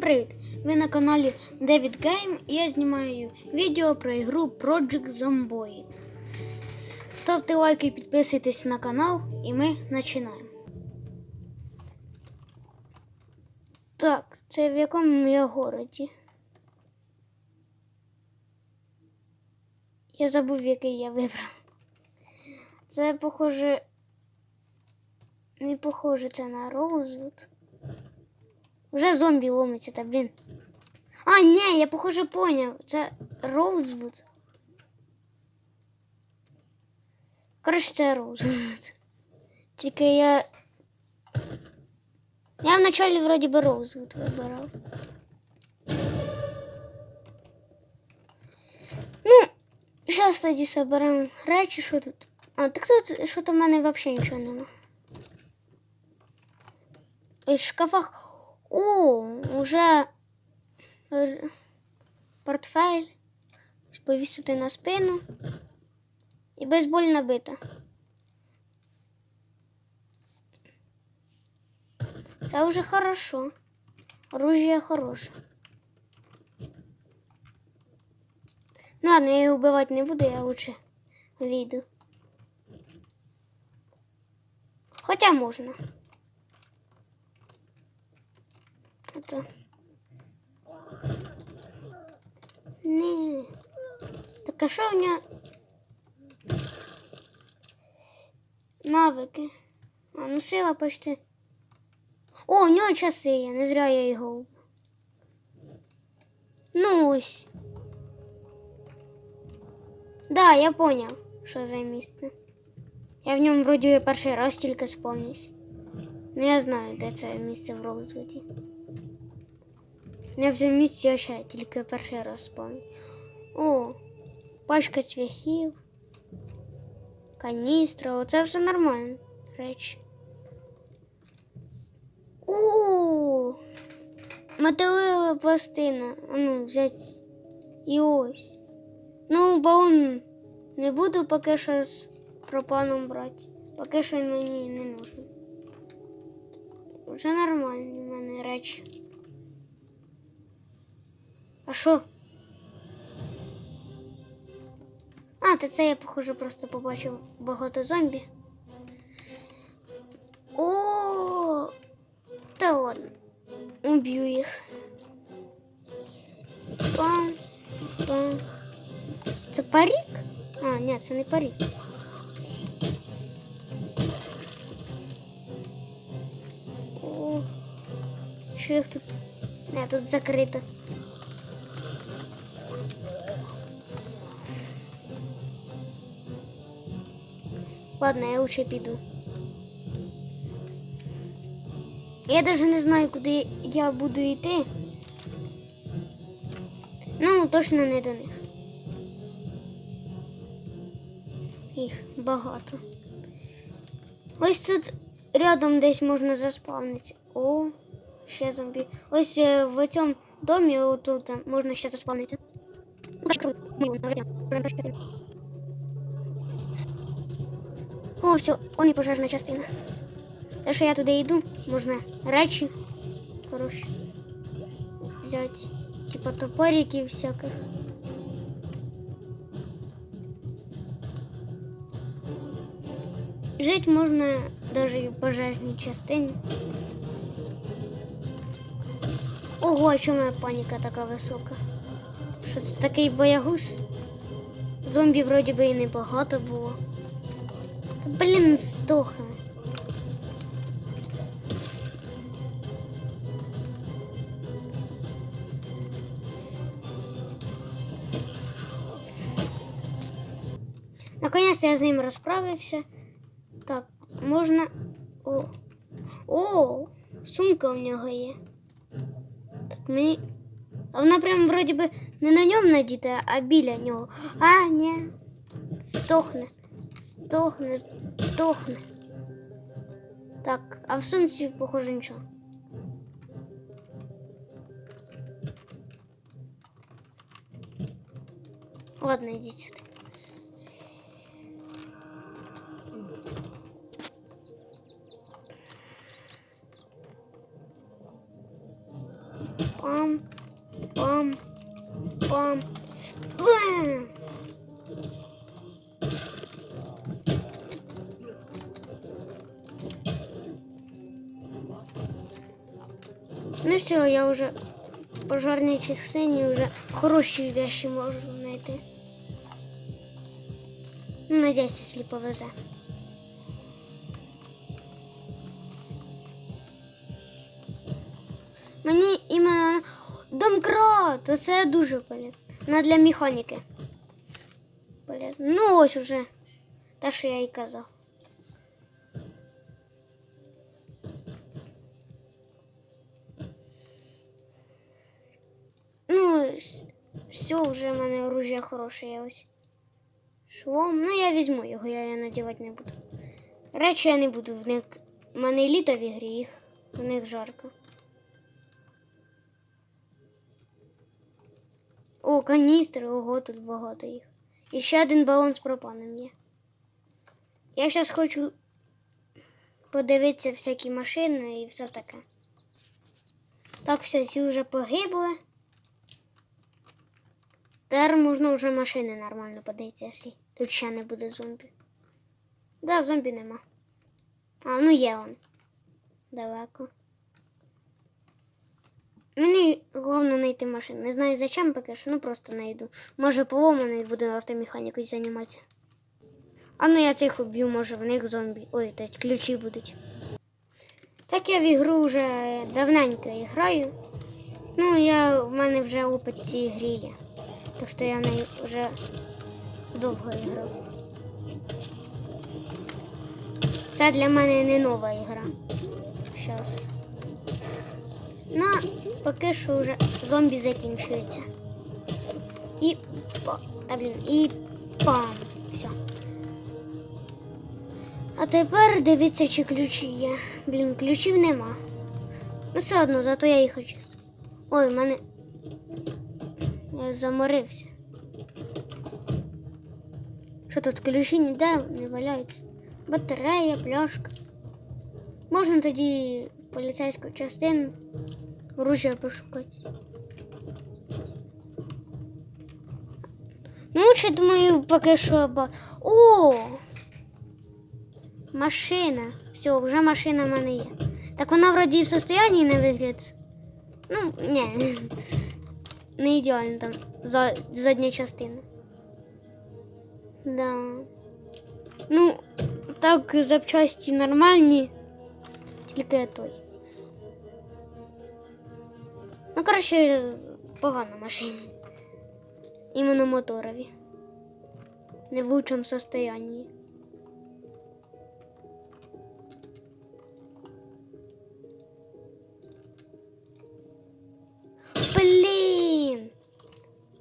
Всім привіт! Ви на каналі David Game і я знімаю відео про ігру Project Zomboid. Ставте лайки і підписуйтесь на канал, і ми починаємо. Так, це в якому я городі? Я забув, який я вибрав. Це похоже. Не похоже це на Роузвуд. Вже зомбі ломиться, та блін. А, ні, я похоже поняв. Це Роузвуд. Коротше, це Роузвуд. Тільки я. Я вначалі вроді би Роузвуд вибирав. Ну, зараз тоді соберемо речі, що тут. А, так тут що то в мене взагалі нічого нема. В шкафах. О, уже портфель. Повісити на спину. І бейсбольна бита. Це вже хорошо. Оружие хороше. Ну ладно, я її вбивати не буду, я лучше вийду. Хоча можна. Это... Не. Так а що в нього? Навики. А, ну сила почти. О, у нього часи є, не зря я його. Ну ось. Да, я поняв, що за місце. Я в ньому вроді перший раз тільки сповнюсь. Ну я знаю, де це місце в Роузвуді. Я в цьому місці ще тільки перший раз спомню. О, пачка цвяхів, каністра, оце все нормально. Речі. О, металева пластина. А ну, взять і ось. Ну, балон не буду поки що з пропаном брати. Поки що він мені не нужен. Вже нормальні в мене речі. А що? А, та це я, похоже, просто побачив багато зомбі. О, та ладно. Уб'ю їх. Пам, пам. Це парік? А, ні, це не парік. О, що їх тут? Не, тут закрито. Ладно, я лучше піду. Я даже не знаю, куди я буду йти. Ну, точно не до них. Їх багато. Ось тут рядом десь можна заспавнити. О, ще зомбі. Ось е, в цьому домі отут е, можна ще заспавнити. О, все, он і пожежна частина. Те, що я туди йду, можна речі хороші взяти. Типа топориків всяких. Жити можна навіть і в пожежній частині. Ого, а чому моя паніка така висока? Що це такий боягуз? Зомбі вроді би і небагато було. Та, Блін, здохне. Наконец-то я з ним розправився. Так, можна. О! О! Сумка у нього є. Так, мені. А вона прям вроді би не на ньому надіта, а біля нього. А, ні. Стохне. Стохне, стохне. Так, а в сумці, похоже, нічого. Ладно, йдіть сюди. Пам. Пам. Пам. Все, я уже в пожарній частині вже хороші вещи можу знайти. Ну, надіюсь, якщо повезе. Мені іменно домкрат, це дуже полезно. Вона для механіки. Полезно. Ну ось уже. Те, що я і казав. Вже в мене оружие хороше ось. Шолом. Ну, я візьму його, я його надівати не буду. Речі я не буду. В них в мене літо в ігрі, їх в них жарко. О, каністри, ого, тут багато їх. І ще один балон з пропаном є. Я зараз хочу подивитися всякі машини і все таке. Так, все, ці вже погибли. Тепер можна вже машини нормально подивитися, тут ще не буде зомбі. Да, зомбі нема. А, ну є он. Далеко. Мені головне знайти машину. Не знаю зачем поки що, ну просто знайду. Може поломаний буду автомеханікою займатися. А ну я цих уб'ю, може в них зомбі. Ой, то ключі будуть. Так я в ігру вже давненько граю. Ну, я, в мене вже опит цій грі є. Так що я в неї вже довго грав. Це для мене не нова ігра. Щас. Ну, поки що вже зомбі закінчується. І па. Та блін, і пам. Все. А тепер дивіться, чи ключі є. Блін, ключів нема. Ну все одно, зато я їх хочу. Ой, в мене. Я заморився. Що тут ключі ніде не валяються? Батарея, пляшка. Можна тоді поліцейську частину оружия пошукати. Ну, лучше, думаю, поки що. ба- О! Машина. Все, вже машина в мене є. Так вона вроді і в состоянні не вигляд. Ну, ні. Не ідеально там за, задня частина. Да. Ну, так, запчасті нормальні. Тільки той. Ну, коротше, погано машині. Іменно моторові. Не в лучшому состоянии.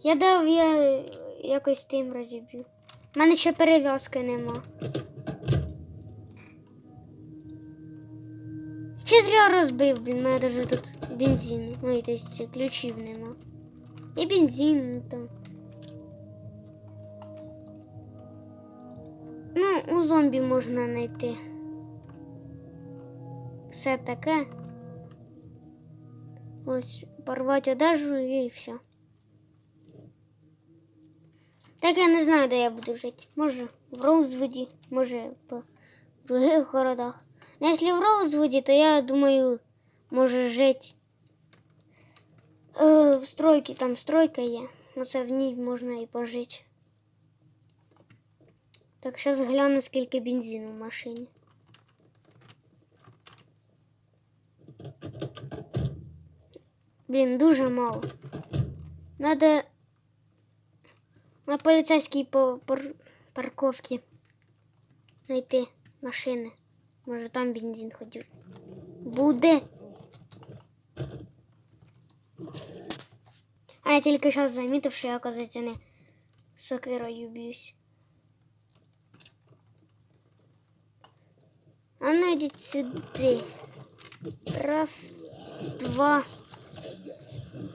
Я дав я якось тим розіб'ю. У мене ще перев'язки нема. Ще зря розбив, блін, мене даже тут бензин. Ну, і тобто ключів нема. І бензин там. Ну, у зомбі можна знайти. Все таке. Ось порвати одежу і все. Так я не знаю, де я буду жити. Може в Роузвуді, може по других городах. Ну, якщо в Роузвуді, то я думаю, може жити е, в стройці, там стройка є. Ну це в ній можна і пожити. Так, зараз гляну, скільки бензину в машині. Блін, дуже мало. Надо на поліцейській по пар... парковці знайти машини. Може там бензин ходив. Буде. А я тільки зараз замітив, що я, оказується, не сокирою б'юсь. А ну йдіть сюди. Раз, два,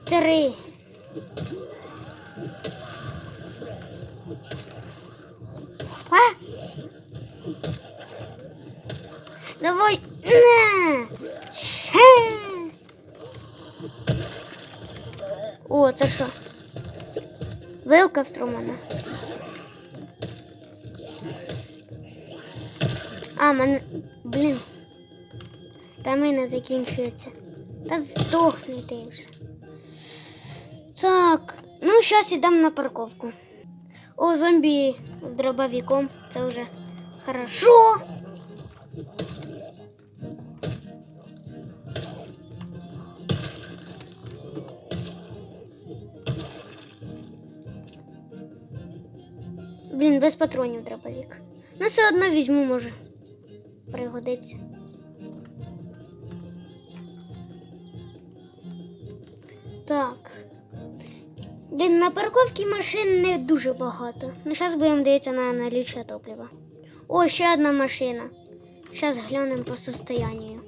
три. А? Давай. На! Ще! О, це що? Вилка встромлена. А, мене. Блін. Стамина закінчується. Та здохни ти вже. Так, ну зараз ідемо на парковку. О, зомбі з дробовиком. Це вже хорошо. Блін, без патронів дробовик. Ну, все одно візьму, може. Пригодиться. Так. Блін, на парковці машин не дуже багато. Ну, зараз будемо дивитися на наліччя топлива. О, ще одна машина. Зараз глянемо по состоянию.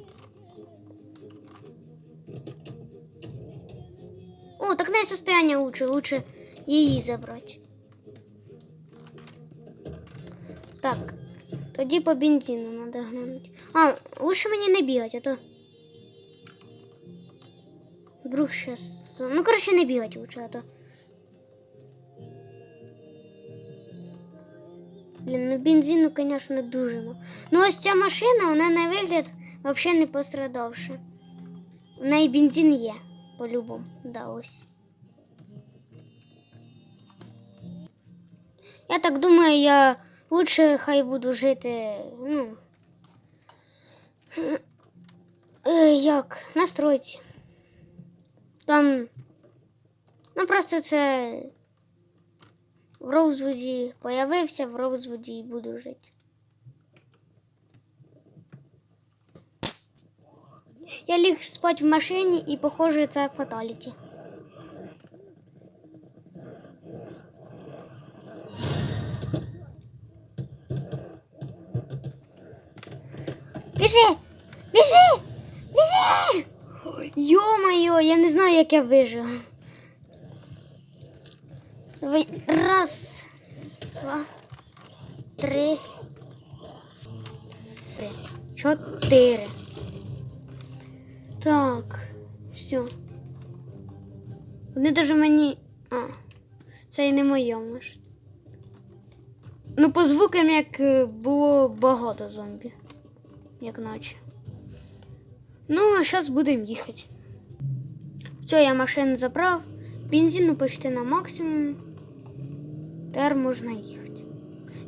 О, так не состояние лучше, лучше її забрати. Так, тоді по бензину треба глянути. А, лучше мені не бігати, а то. Вдруг щас. Ну, коротше, не бігати лучше, а то. Блін, ну бензину, звісно, дуже мало. Ну, ось ця машина, вона на вигляд взагалі не пострадавша. В неї бензин є, по-любому. Да, ось. Я так думаю, я лучше хай буду жити, ну. е, Як? На стройці. Там. Ну просто це в Роузвуді появився, в Роузвуді і буду жити. Я ліг спати в машині і, похоже, це фаталіті. Біжи! Біжи! Біжи! Йо-моє, я не знаю, як я виживу. Давай, раз, два, три, три, чотири. Так, все. Вони даже мені. А, це і не моє може. Ну, по звукам, як е, було багато зомбі. Як наче. Ну, а зараз будемо їхати. Все, я машину забрав. Бензину почти на максимум. Тепер можна їхати.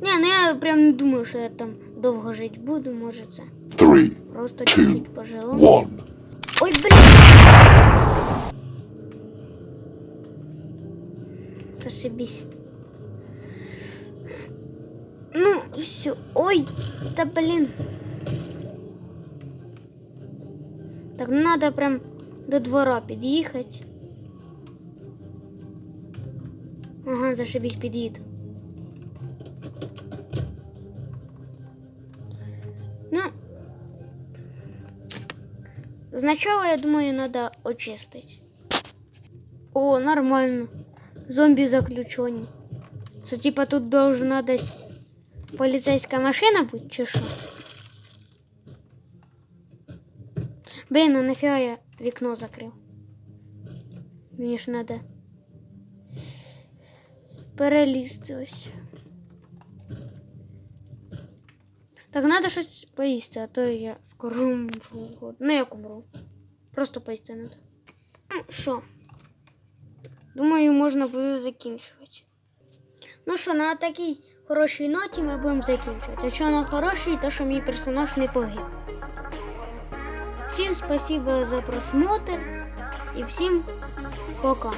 Ні, ну я прям не думаю, що я там довго жити буду, може це. Three, Просто чуть-чуть поживу. one. Ой, блін! Зашибись. Ну, все. Ой, да блин. Так, ну надо прям до двора під'їхати. Ага, зашибись, під'їд. Ну, Сначала, я думаю, надо очистить. О, нормально. Зомби заключені. Це типа тут должна десь поліцейська машина бути, чи що? Блін, а нафіга я вікно закрив. Мені ж надо перелізти. Так, надо щось поїсти, а то я скоро умру. Ну, як умру. Просто поїсти надо. Ну, що? Думаю, можна буде закінчувати. Ну що, на такій хорошій ноті ми будемо закінчувати. Якщо на хорошій, то що мій персонаж не погиб. Всім спасибо за просмотр і всім пока.